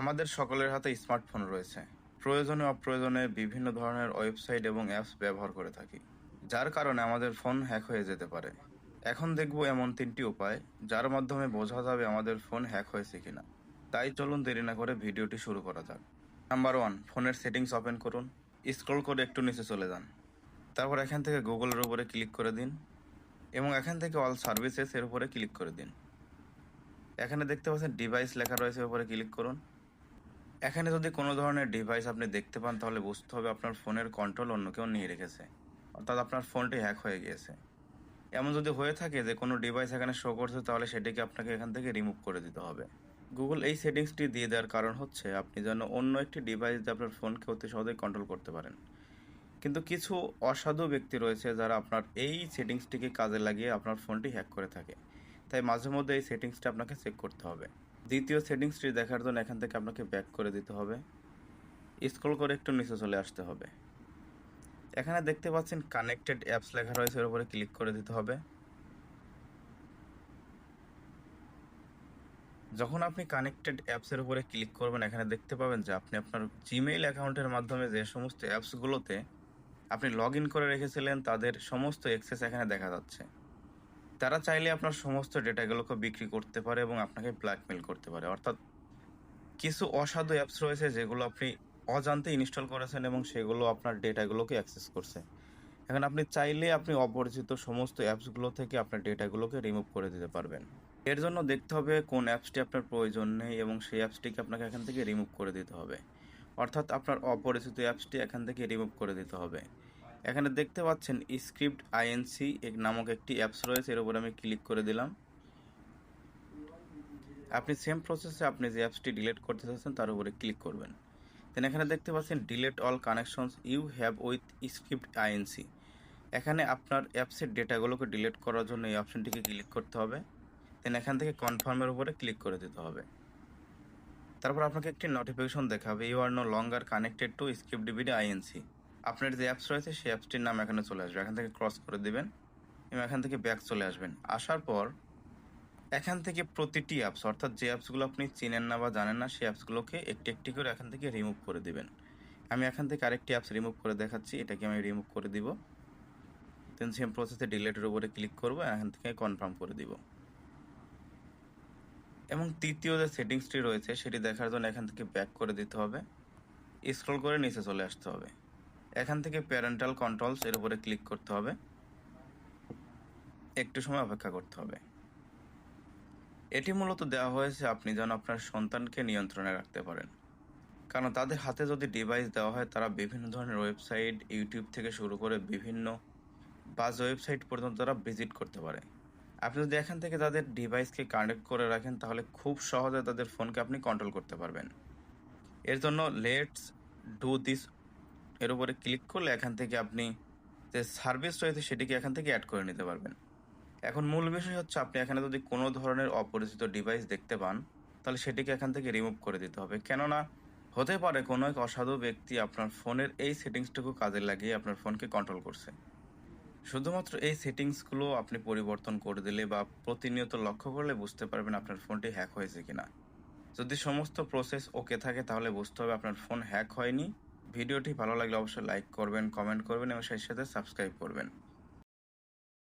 আমাদের সকলের হাতে স্মার্টফোন রয়েছে। প্রয়োজনে অপ্রয়োজনে বিভিন্ন ধরনের ওয়েবসাইট এবং অ্যাপস ব্যবহার করে থাকি, যার কারণে আমাদের ফোন হ্যাক হয়ে যেতে পারে। এখন দেখব এমন তিনটি উপায়, যার মাধ্যমে বোঝা যাবে আমাদের ফোন হ্যাক হয়েছে কিনা। তাই চলুন দেরি না করে ভিডিওটি শুরু করা যাক। নাম্বার ওয়ান, ফোনের সেটিংস ওপেন করুন। স্ক্রল করে একটু নিচে চলে যান। তারপর এখান থেকে গুগলের উপরে ক্লিক করে দিন এবং এখান থেকে অল সার্ভিসেস এর উপরে ক্লিক করে দিন। এখানে দেখতে পাচ্ছেন ডিভাইস লেখা রয়েছে, উপরে ক্লিক করুন। এখানে যদি কোনো ধরনের ডিভাইস আপনি দেখতে পান, তাহলে বুঝতে হবে আপনার ফোনের কন্ট্রোল অন্য কেউ নিয়ে রেখেছে। অর্থাৎ আপনার ফোনটি হ্যাক হয়ে গিয়েছে। এমন যদি হয়ে থাকে যে কোনো ডিভাইস এখানে শো করছে, তাহলে সেটিকে আপনাকে এখান থেকে রিমুভ করে দিতে হবে। গুগল এই সেটিংসটি দিয়ে দেওয়ার কারণ হচ্ছে, আপনি যেন অন্য একটি ডিভাইস দিয়ে আপনার ফোনকে অতি সহজেই কন্ট্রোল করতে পারেন। কিন্তু কিছু অসাধু ব্যক্তি রয়েছে যারা আপনার এই সেটিংসটিকে কাজে লাগিয়ে আপনার ফোনটি হ্যাক করে থাকে। তাই মাঝে মধ্যে এই সেটিংসটা আপনাকে চেক করতে হবে। দ্বিতীয় সেটিংসটি দেখার জন্য এখান থেকে আপনাকে ব্যাক করে দিতে হবে। স্ক্রল করে একটু নিচে চলে আসতে হবে। এখানে দেখতে পাচ্ছেন কানেক্টেড অ্যাপস লেখা রয়েছে, এর উপরে ক্লিক করে দিতে হবে। যখন আপনি কানেক্টেড অ্যাপসের উপরে ক্লিক করবেন, এখানে দেখতে পাবেন যে আপনি আপনার জিমেইল অ্যাকাউন্টের মাধ্যমে যে সমস্ত অ্যাপসগুলোতে আপনি লগ ইন করে রেখেছিলেন, তাদের সমস্ত অ্যাক্সেস এখানে দেখা যাচ্ছে। তারা চাইলে আপনার সমস্ত ডেটাগুলোকে বিক্রি করতে পারে এবং আপনাকে ব্ল্যাকমেল করতে পারে। অর্থাৎ কিছু অসাধু অ্যাপস রয়েছে যেগুলো আপনি অজান্তে ইনস্টল করেছেন এবং সেগুলো আপনার ডেটাগুলোকে অ্যাক্সেস করছে। এখন আপনি চাইলে আপনি অপরিচিত সমস্ত অ্যাপসগুলো থেকে আপনার ডেটাগুলোকে রিমুভ করে দিতে পারবেন। এর জন্য দেখতে হবে কোন অ্যাপসটি আপনার প্রয়োজন নেই এবং সেই অ্যাপসটিকে আপনাকে এখান থেকে রিমুভ করে দিতে হবে। অর্থাৎ আপনার অপরিচিত অ্যাপসটি এখান থেকে রিমুভ করে দিতে হবে। এখানে দেখতে পাচ্ছেন স্ক্রিপ্ট আইএনসি এক নামক একটি অ্যাপস রয়েছে, এর উপর আমি ক্লিক করে দিলাম। আপনি সেম প্রসেসে আপনি যে অ্যাপসটি ডিলিট করতে চাচ্ছেন, তার উপরে ক্লিক করবেন। দেন এখানে দেখতে পাচ্ছেন delete all connections you have with script INC এখানে আপনার অ্যাপসের ডেটাগুলোকে ডিলিট করার জন্য এই অপশনটিকে ক্লিক করতে হবে। দেন এখান থেকে কনফার্মের উপরে ক্লিক করে দিতে হবে। তারপর আপনাকে একটি নোটিফিকেশন দেখাবে you are no longer connected to script DBD INC আপনার যে অ্যাপস রয়েছে, সেই অ্যাপসটির নাম এখানে চলে আসবে। এখান থেকে ক্রস করে দেবেন এবং এখান থেকে ব্যাক চলে আসবেন। আসার পর এখান থেকে প্রতিটি অ্যাপস অর্থাৎ যে অ্যাপসগুলো আপনি চিনেন না বা জানেন না, সেই অ্যাপসগুলোকে একটি একটি করে এখান থেকে রিমুভ করে দেবেন। আমি এখান থেকে আরেকটি অ্যাপস রিমুভ করে দেখাচ্ছি। এটাকে আমি রিমুভ করে দিব। দেন সেম প্রসেসে ডিলেটের উপরে ক্লিক করব, এখান থেকে কনফার্ম করে দিব। এবং তৃতীয় যে সেটিংসটি রয়েছে, সেটি দেখার জন্য এখান থেকে ব্যাক করে দিতে হবে। স্ক্রল করে নিচে চলে আসতে হবে। এখান থেকে প্যারেন্টাল কন্ট্রোলস এর উপরে ক্লিক করতে হবে। একটু সময় অপেক্ষা করতে হবে। এটি মূলত দেওয়া হয়েছে আপনি যেন আপনার সন্তানকে নিয়ন্ত্রণে রাখতে পারেন। কারণ তাদের হাতে যদি ডিভাইস দেওয়া হয়, তারা বিভিন্ন ধরনের ওয়েবসাইট ইউটিউব থেকে শুরু করে বিভিন্ন বাজ ওয়েবসাইট পর্যন্ত তারা ভিজিট করতে পারে। আপনি যদি এখান থেকে তাদের ডিভাইসকে কানেক্ট করে রাখেন, তাহলে খুব সহজে তাদের ফোনকে আপনি কন্ট্রোল করতে পারবেন। এর জন্য লেটস ডু দিস এর উপরে ক্লিক করলে এখান থেকে আপনি যে সার্ভিস রয়েছে সেটিকে এখান থেকে অ্যাড করে নিতে পারবেন। এখন মূল বিষয় হচ্ছে আপনি এখানে যদি কোনো ধরনের অপরিচিত ডিভাইস দেখতে পান, তাহলে সেটিকে এখান থেকে রিমুভ করে দিতে হবে। কেননা হতে পারে কোনো এক অসাধু ব্যক্তি আপনার ফোনের এই সেটিংসটুকু কাজে লাগিয়ে আপনার ফোনকে কন্ট্রোল করছে। শুধুমাত্র এই সেটিংসগুলো আপনি পরিবর্তন করে দিলে বা প্রতিনিয়ত লক্ষ্য করলে বুঝতে পারবেন আপনার ফোনটি হ্যাক হয়েছে কিনা। যদি সমস্ত প্রসেস ওকে থাকে, তাহলে বুঝতে হবে আপনার ফোন হ্যাক হয়নি। ভিডিওটি ভালো লাগলে অবশ্যই লাইক করবেন কমেন্ট করবেন এবং সেই সাথে সাবস্ক্রাইব করবেন।